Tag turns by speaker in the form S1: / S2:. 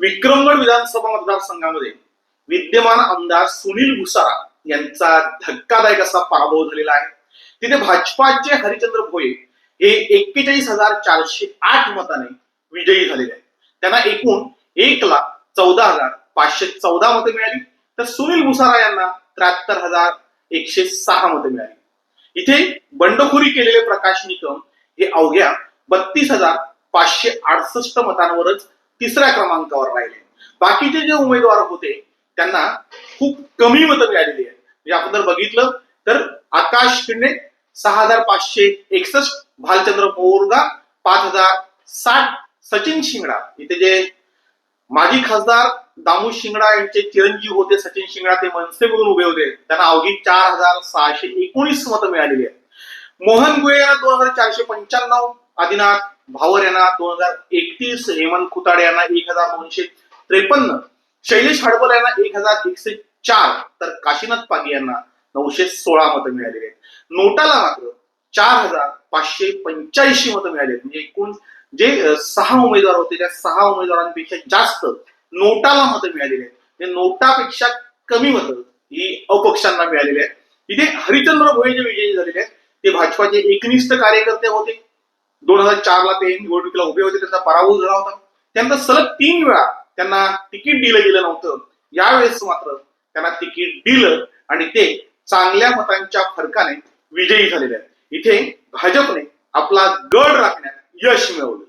S1: विक्रमगड विधानसभा मतदारसंघामध्ये विद्यमान आमदार सुनील भुसारा यांचा धक्कादायक असा पराभव झालेला आहे. तिथे भाजपाचे हरिचंद्र भोये हे एक्केचाळीस हजार चारशे आठ मताने विजयी झालेले आहेत. त्यांना एकूण एक लाख चौदा हजार पाचशे चौदा मतं मिळाली. तर सुनील भुसारा यांना त्र्याहत्तर हजार एकशे सहा मतं मिळाली. इथे बंडखोरी केलेले प्रकाश निकम हे अवघ्या बत्तीस हजार पाचशे अडसष्ट मतांवरच तिसऱ्या क्रमांकावर राहिले. बाकीचे जे उमेदवार होते त्यांना खूप कमी मतं मिळालेली आहेत. म्हणजे आपण जर बघितलं तर आकाश शिंदे सहा हजार पाचशे एकसष्ट भालचंद्र मोरगा पाच हजार साठ सचिन शिंगडा. इथे जे माजी खासदार दामू शिंगडा यांचे चिरंजीव होते सचिन शिंगडा ते मनसेमधून उभे होते. त्यांना अवघी चार हजार सहाशे एकोणीस मतं मिळालेली आहेत. मोहन गुळे यांना दोन हजार चारशे पंच्याण्णव आदिनाथ भावर यांना दोन हजार एकतीस हेमंत खुताडे यांना एक हजार दोनशे त्रेपन्न शैलेश हडबल यांना एक हजार एकशे चार तर काशीनाथ पागी यांना नऊशे सोळा मतं मिळालेली आहेत. नोटाला मात्र चार हजार पाचशे पंच्याऐंशी मतं मिळाली आहेत. म्हणजे एकूण जे सहा उमेदवार होते त्या सहा उमेदवारांपेक्षा जास्त नोटाला मतं मिळालेली आहेत. म्हणजे नोटापेक्षा कमी मतं ही अपक्षांना मिळालेली आहेत. इथे हरिचंद्र भोये जे विजयी झालेले आहेत. ते भाजपाचे एकनिष्ठ कार्यकर्ते होते. दोन हजार चार ला ते निवडणुकीला उभे होते त्यांचा पराभव झाला होता. त्यांना सलग तीन वेळा त्यांना तिकीट दिलं गेलं नव्हतं. यावेळेस मात्र त्यांना तिकीट दिलं आणि ते चांगल्या मतांच्या फरकाने विजयी झालेले आहेत. इथे भाजपने आपला गड राखण्यात यश मिळवलं.